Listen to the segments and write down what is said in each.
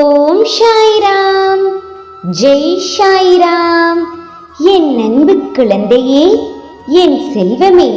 ஓம் சாய்ராம். ஜெய் சாய்ராம். என் அன்பு குழந்தையே என் செல்வமே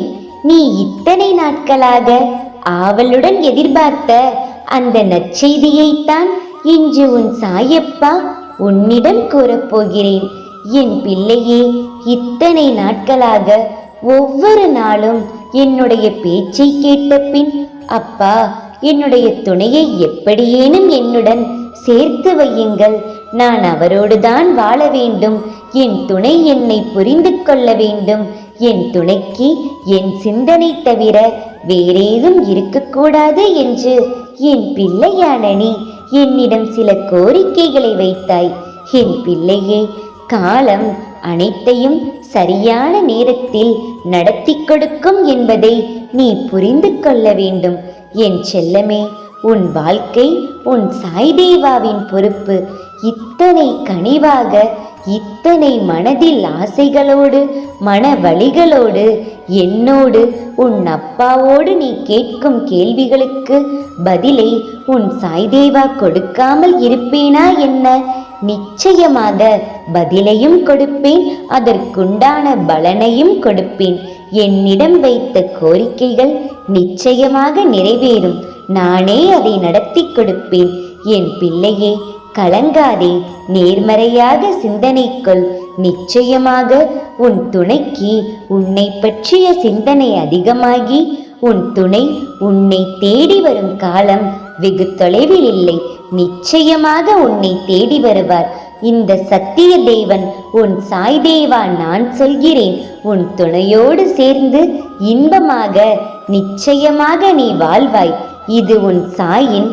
நீ இத்தனை நாட்களாக ஆவலுடன் எதிர்பார்த்த அந்த நற்செய்தியைத்தான் இன்று உன் சாயப்பா உன்னிடம் கூறப்போகிறேன். என் பிள்ளையே இத்தனை நாட்களாக ஒவ்வொரு நாளும் என்னுடைய பேச்சை கேட்ட பின் அப்பா என்னுடைய துணையை எப்படியேனும் என்னுடன் சேர்த்து வையுங்கள். நான் அவரோடுதான் வாழ வேண்டும். என் துணை என்னை புரிந்து கொள்ள வேண்டும். என் துணைக்கு என் சிந்தனை தவிர வேறேதும் இருக்கக்கூடாது என்று என் பிள்ளையான நீ என்னிடம் சில கோரிக்கைகளை வைத்தாய். என் பிள்ளையே காலம் அனைத்தையும் சரியான நேரத்தில் நடத்தி கொடுக்கும் என்பதை நீ புரிந்து கொள்ள வேண்டும். என் செல்லமே உன் வாழ்க்கை உன் சாய்தேவாவின் பொறுப்பு. இத்தனை கனிவாக இத்தனை மனதில் ஆசைகளோடு மன வழிகளோடு என்னோடு உன் அப்பாவோடு நீ கேட்கும் கேள்விகளுக்கு பதிலை உன் சாய்தேவா கொடுக்காமல் இருப்பேனா என்ன? நிச்சயமாக பதிலையும் கொடுப்பேன் அதற்குண்டான பலனையும் கொடுப்பேன். என்னிடம் வைத்த கோரிக்கைகள் நிச்சயமாக நிறைவேறும். நானே அதை நடத்தி கொடுப்பேன். என் பிள்ளையே கலங்காதே. நேர்மறையாக சிந்தனைக்குள் நிச்சயமாக உன் துணைக்கு உன்னை பற்றிய சிந்தனை அதிகமாகி உன் துணை உன்னை தேடி வரும் காலம் வெகு தொலைவில் இல்லை. நிச்சயமாக உன்னை தேடி வருவார். இந்த சத்திய தேவன் உன் சாய் தேவா நான் சொல்கிறேன். உன் துணையோடு சேர்ந்து இன்பமாக நிச்சயமாக நீ வாழ்வாய். இது உன் சாயின்.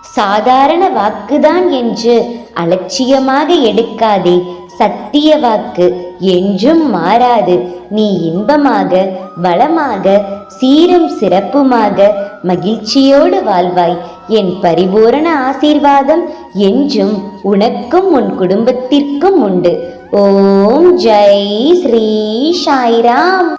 சாதாரண வாக்குதான் என்று அலட்சியமாக எடுக்காதே. சத்திய வாக்கு என்றும் மாறாது. நீ இன்பமாக வளமாக சீரும் சிறப்புமாக மகிழ்ச்சியோடு வாழ்வாய். என் பரிபூரண ஆசீர்வாதம் என்றும் உனக்கும் உன் குடும்பத்திற்கும் உண்டு. ஓம் ஜெய் ஸ்ரீ சாய்ராம்.